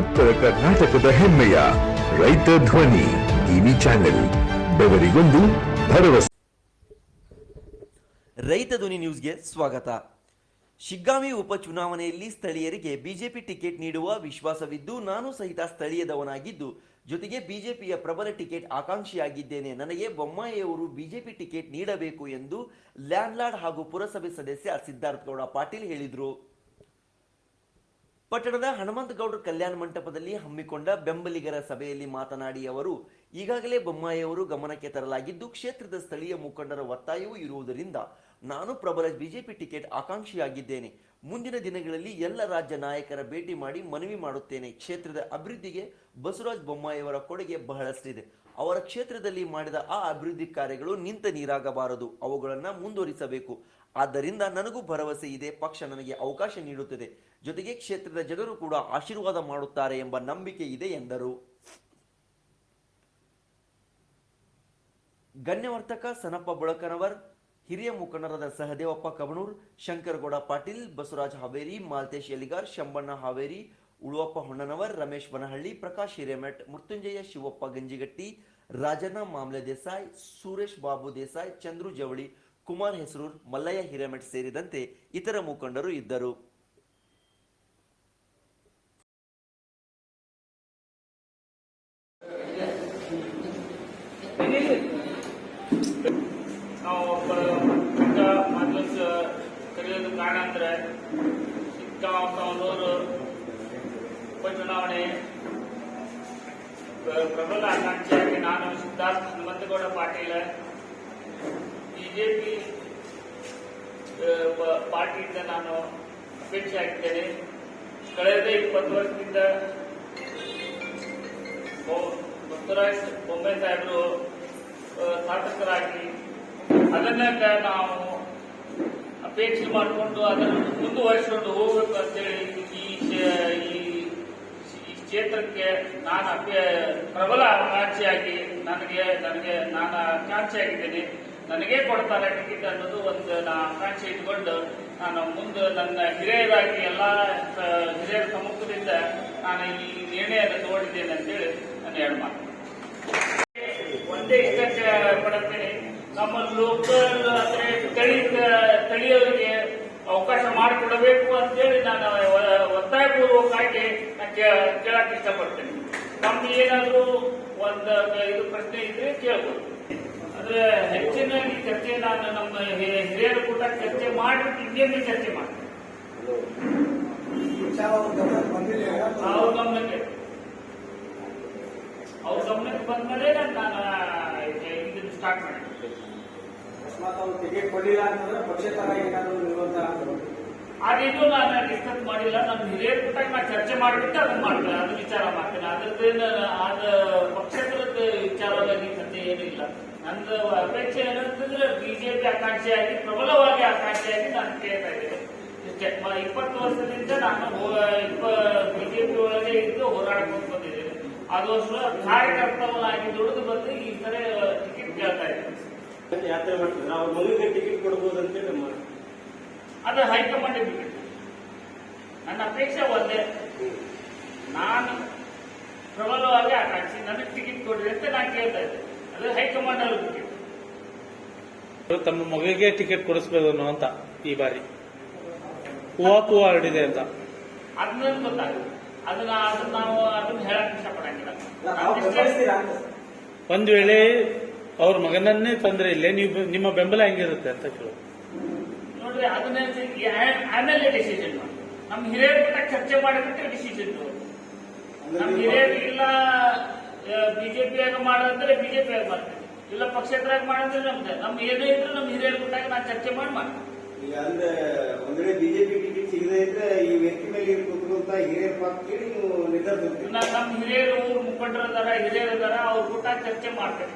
ಉತ್ತರ ಕರ್ನಾಟಕದ ಹೆಮ್ಮೆಯ ರೈತ ಧ್ವನಿ ಟಿವಿ ಚಾನೆಲ್, ಬೆವರಿಗೊಂದು ಭರವಸೆ. ರೈತ ಧ್ವನಿ ನ್ಯೂಸ್ಗೆ ಸ್ವಾಗತ. ಶಿಗ್ಗಾಂವಿ ಉಪಚುನಾವಣೆಯಲ್ಲಿ ಸ್ಥಳೀಯರಿಗೆ ಬಿಜೆಪಿ ಟಿಕೆಟ್ ನೀಡುವ ವಿಶ್ವಾಸವಿದ್ದು, ನಾನು ಸಹಿತ ಸ್ಥಳೀಯದವನಾಗಿದ್ದು, ಜೊತೆಗೆ ಬಿಜೆಪಿಯ ಪ್ರಬಲ ಟಿಕೆಟ್ ಆಕಾಂಕ್ಷಿಯಾಗಿದ್ದೇನೆ. ನನಗೆ ಬೊಮ್ಮಾಯಿಯವರು ಬಿಜೆಪಿ ಟಿಕೆಟ್ ನೀಡಬೇಕು ಎಂದು ಲ್ಯಾಂಡ್ಲಾರ್ಡ್ ಹಾಗೂ ಪುರಸಭೆ ಸದಸ್ಯ ಸಿದ್ಧಾರ್ಥ ಗೌಡ ಪಾಟೀಲ್ ಹೇಳಿದರು. ಪಟ್ಟಣದ ಹನುಮಂತಗೌಡರ ಕಲ್ಯಾಣ ಮಂಟಪದಲ್ಲಿ ಹಮ್ಮಿಕೊಂಡ ಬೆಂಬಲಿಗರ ಸಭೆಯಲ್ಲಿ ಮಾತನಾಡಿ ಅವರು, ಈಗಾಗಲೇ ಬೊಮ್ಮಾಯಿಯವರು ಗಮನಕ್ಕೆ ತರಲಾಗಿದ್ದು, ಕ್ಷೇತ್ರದ ಸ್ಥಳೀಯ ಮುಖಂಡರ ಒತ್ತಾಯವೂ ಇರುವುದರಿಂದ ನಾನು ಪ್ರಬಲ ಬಿಜೆಪಿ ಟಿಕೆಟ್ ಆಕಾಂಕ್ಷಿಯಾಗಿದ್ದೇನೆ. ಮುಂದಿನ ದಿನಗಳಲ್ಲಿ ಎಲ್ಲ ರಾಜ್ಯ ನಾಯಕರ ಭೇಟಿ ಮಾಡಿ ಮನವಿ ಮಾಡುತ್ತೇನೆ. ಕ್ಷೇತ್ರದ ಅಭಿವೃದ್ಧಿಗೆ ಬಸವರಾಜ ಬೊಮ್ಮಾಯಿಯವರ ಕೊಡುಗೆ ಬಹಳಷ್ಟಿದೆ. ಅವರ ಕ್ಷೇತ್ರದಲ್ಲಿ ಮಾಡಿದ ಆ ಅಭಿವೃದ್ಧಿ ಕಾರ್ಯಗಳು ನಿಂತ ನೀರಾಗಬಾರದು. ಅವುಗಳನ್ನು ಮುಂದುವರಿಸಬೇಕು. ಆದ್ದರಿಂದ ನನಗೂ ಭರವಸೆ ಇದೆ. ಪಕ್ಷ ನನಗೆ ಅವಕಾಶ ನೀಡುತ್ತದೆ. ಜೊತೆಗೆ ಕ್ಷೇತ್ರದ ಜನರು ಕೂಡ ಆಶೀರ್ವಾದ ಮಾಡುತ್ತಾರೆ ಎಂಬ ನಂಬಿಕೆ ಇದೆ ಎಂದರು. ಗಣ್ಯವರ್ತಕ ಸನಪ್ಪ ಬುಳಕನವರ್, ಹಿರಿಯ ಮುಖಂಡರಾದ ಸಹದೇವಪ್ಪ ಕಬಣೂರ್ ಶಂಕರಗೌಡ ಪಾಟೀಲ್, ಬಸವರಾಜ್ ಹಾವೇರಿ, ಮಾಲ್ತೇಶ್ ಎಲಿಗಾರ್ ಶಂಬಣ್ಣ ಹಾವೇರಿ, ಉಳುವಪ್ಪ ಹೊಣ್ಣನವರ್ ರಮೇಶ್ ಬನಹಳ್ಳಿ, ಪ್ರಕಾಶ್ ಹಿರೇಮಠ್, ಮೃತ್ಯುಂಜಯ ಶಿವಪ್ಪ ಗಂಜಿಗಟ್ಟಿ, ರಾಜಣ್ಣ ಮಾಮ್ಲೆ ದೇಸಾಯ್, ಸುರೇಶ್ ಬಾಬು ದೇಸಾಯ್, ಚಂದ್ರು ಜವಳಿ, ಕುಮಾರ್ ಹೆಸರೂರ್, ಮಲ್ಲಯ್ಯ ಹಿರೇಮಠ್ ಸೇರಿದಂತೆ ಇತರ ಮುಖಂಡರು ಇದ್ದರು. ಮಾತುಸ್ ಕರೆಯೋದು ಕಾರಣ ಅಂದ್ರೆ ಚಿಕ್ಕಮಗಳೂರು ಉಪಚುನಾವಣೆ. ಪ್ರ- ಪ್ರಬಲ ಆಕಾಂಕ್ಷಿಯಾಗಿ ನಾನು ಸಿದ್ಧಾರ್ಥ ಹನುಮಂತಗೌಡ ಪಾಟೀಲ, ಬಿಜೆಪಿ ಪಾರ್ಟಿಯಿಂದ ನಾನು ಅಪೇಕ್ಷೆ ಆಗಿದ್ದೇನೆ ಕಳೆದ ಇಪ್ಪತ್ತು ವರ್ಷದಿಂದ ಬಸವರಾಜ್ ಬೊಮ್ಮಾಯಿ ಸಾಹೇಬರು ಶಾಸಕರಾಗಿ ಅದನ್ನ ನಾವು ಅಪೇಕ್ಷೆ ಮಾಡಿಕೊಂಡು ಅದನ್ನು ಮುಂದುವರಿಸಿಕೊಂಡು ಹೋಗಬೇಕು ಅಂತೇಳಿ ಈ ಈ ಕ್ಷೇತ್ರಕ್ಕೆ ನಾನು ಪ್ರಬಲ ಆಕಾಂಕ್ಷಿಯಾಗಿ ನನಗೆ ನನಗೆ ನಾನು ಆಕಾಂಕ್ಷಿಯಾಗಿದ್ದೇನೆ ನನಗೇ ಕೊಡ್ತಾರೆ ಟಿಕೆಟ್ ಅನ್ನೋದು ಒಂದು ನಾ ಆಕಾಂಕ್ಷೆ ಇಟ್ಕೊಂಡು ನಾನು ಮುಂದೆ ನನ್ನ ಹಿರಿಯರಾಗಿ ಎಲ್ಲ ಹಿರಿಯರ ಸಮ್ಮುಖದಿಂದ ನಾನು ಈ ನಿರ್ಣಯವನ್ನು ತಗೊಂಡಿದ್ದೇನೆ ಅಂತೇಳಿ ನಾನು ಎರಡು ಮಾತು ಒಂದೇ ಇಷ್ಟಕ್ಕೆ ಪಡುತ್ತೇನೆ ನಮ್ಮ ಲೋಕಲ್ ಅಂದ್ರೆ ತಳಿ ತಳಿಯವರಿಗೆ ಅವಕಾಶ ಮಾಡಿಕೊಡಬೇಕು ಅಂತೇಳಿ ನಾನು ಒತ್ತಾಯ ಒತ್ತಾಯಪೂರ್ವಕವಾಗಿ ನಾನು ಕೇಳಕ್ ಇಷ್ಟಪಡ್ತೇನೆ. ನಮ್ದು ಏನಾದರೂ ಒಂದು ಇದು ಪ್ರಶ್ನೆ ಇದ್ರೆ ಕೇಳ್ಬೋದು. ಅಂದ್ರೆ ಹೆಚ್ಚಿನ ಈ ಚರ್ಚೆ ನಾನು ನಮ್ಮ ಹಿರಿಯರ ಕೂಡ ಚರ್ಚೆ ಮಾಡಿ ಇನ್ನೇನು ಚರ್ಚೆ ಮಾಡ್ತೇನೆ ಅವ್ರ ಗಮನಕ್ಕೆ. ಅವ್ರ ಗಮನಕ್ಕೆ ಬಂದ್ಮೇಲೆ ನಾನು ಸ್ಟಾರ್ಟ್ ಮಾಡಿ ಅಕಸ್ಮಾತ್ ಅವ್ರು ಟಿಕೆಟ್ ಕೊಡಲಿಲ್ಲ ಅಂತಂದ್ರೆ ಪಕ್ಷೇತರ ಏನಾದರೂ ನಿರುವಂತಹ ಅದೇನು ನಾನು ಡಿಸ್ಕಸ್ ಮಾಡಿಲ್ಲ, ನಾನು ಹಿರಿಯರ ಕೂಟಾಗ ನಾನು ಚರ್ಚೆ ಮಾಡಿಬಿಟ್ಟು ಅದನ್ನ ಮಾಡ್ತೇನೆ, ಅದು ವಿಚಾರ ಮಾಡ್ತೇನೆ. ಅದ್ರದ್ದೇನು ಅದ ಪಕ್ಷೇತರದ ವಿಚಾರವಾಗಿ ಸದ್ಯ ಏನಿಲ್ಲ ನಂದು ಅಪೇಕ್ಷೆ ಏನಂತಂದ್ರೆ ಬಿಜೆಪಿ ಆಕಾಂಕ್ಷೆಯಾಗಿ, ಪ್ರಬಲವಾಗಿ ಆಕಾಂಕ್ಷೆಯಾಗಿ ನಾನು ಕೇಳ್ತಾ ಇದ್ದೇನೆ. ಇಪ್ಪತ್ತು ವರ್ಷದಿಂದ ನಾನು ಬಿಜೆಪಿ ಒಳಗೆ ಇದ್ದು ಹೋರಾಡ್ಕೊಂಡು ಬಂದಿದ್ದೇನೆ ಅದು ವರ್ಷ ಕಾರ್ಯಕರ್ತವನ್ನಾಗಿ ದುಡಿದು ಬಂದು ಈ ಸರಿ ಟಿಕೆಟ್ ಕೇಳ್ತಾ ಇದ್ದಾರೆ ಯಾತ್ರೆ ಮಾಡ್ತಿದ್ರು ಅವ್ರ ಮಗುವಿಗೆ ಟಿಕೆಟ್ ಕೊಡ್ಬೋದು ಅಂತೇಳಿ ನಮ್ಮ ಅದು ಹೈಕಮಾಂಡ್ ಟಿಕೆಟ್ ನನ್ನ ಅಪೇಕ್ಷೆ ಒಂದೇ. ನಾನು ಪ್ರಬಲವಾಗಿ ಆಕಾಂಕ್ಷಿ ನನಗೆ ಟಿಕೆಟ್ ಕೊಡ್ರಿ ಅಂತ ನಾನು ಕೇಳ್ತಾ ಇದ್ದೆ. ಅದು ಹೈಕಮಾಂಡ್ ಅವರು ಟಿಕೆಟ್ ತಮ್ಮ ಮಗಳಿಗೆ ಟಿಕೆಟ್ ಕೊಡಿಸ್ಬೇಕು ಅನ್ನೋ ಅಂತ ಈ ಬಾರಿ. ಹೂವಾ ಹೂವಾ ಹರಡಿದೆ ಅಂತ. ಅದನ್ನ ಗೊತ್ತಾಗುತ್ತೆ. ಅದನ್ನ ಅದನ್ನ ನಾವು ಅದನ್ನ ಹೇಳಕ್ ಇಷ್ಟಪಡಂಗಿಲ್ಲ ಒಂದ್ ವೇಳೆ ಅವ್ರ ಮಗನನ್ನೇ ತೊಂದರೆ ಇಲ್ಲ ನೀವು ನಿಮ್ಮ ಬೆಂಬಲ ಹೆಂಗಿರುತ್ತೆ ಅಂತ ಕೇಳು. ನೋಡ್ರಿ ಅದನ್ನ ಆಮೇಲೆ ಡಿಸಿಷನ್ ನಮ್ಮ ಹಿರಿಯರ ಕೂಡ ಚರ್ಚೆ ಮಾಡಿಬಿಟ್ಟು ಡಿಸಿಷನ್ ನಮ್ ನಮ್ಮ ಹಿರಿಯರು ಇಲ್ಲ ಬಿಜೆಪಿಯಾಗ ಮಾಡೋದಂದ್ರೆ ಬಿಜೆಪಿಯಾಗ ಮಾಡ್ತೇನೆ ಇಲ್ಲ ಪಕ್ಷೇತರಾಗ ಮಾಡಂದ್ರೆ ನಮ್ದೆ. ನಮ್ ಏನೇ ಇದ್ರು ನಮ್ಮ ಹಿರಿಯರ ಕೂಟಾಗ ನಾ ಚರ್ಚೆ ಮಾಡಿ ಮಾಡ್ತೇನೆ. ಅಂದ್ರೆ ಒಂದ್ ವೇಳೆ ಬಿಜೆಪಿ ಟಿಕೆಟ್ ಸಿಗದೆ ಇದ್ರೆ ಈ ವ್ಯಕ್ತಿ ಮೇಲೆ ಕೂತ್ಕೊಂತ ಹಿರಿಯರ ಊರು ಮುಖಂಡರು ಅವ್ರ ಊಟ ಚರ್ಚೆ ಮಾಡ್ತೇವೆ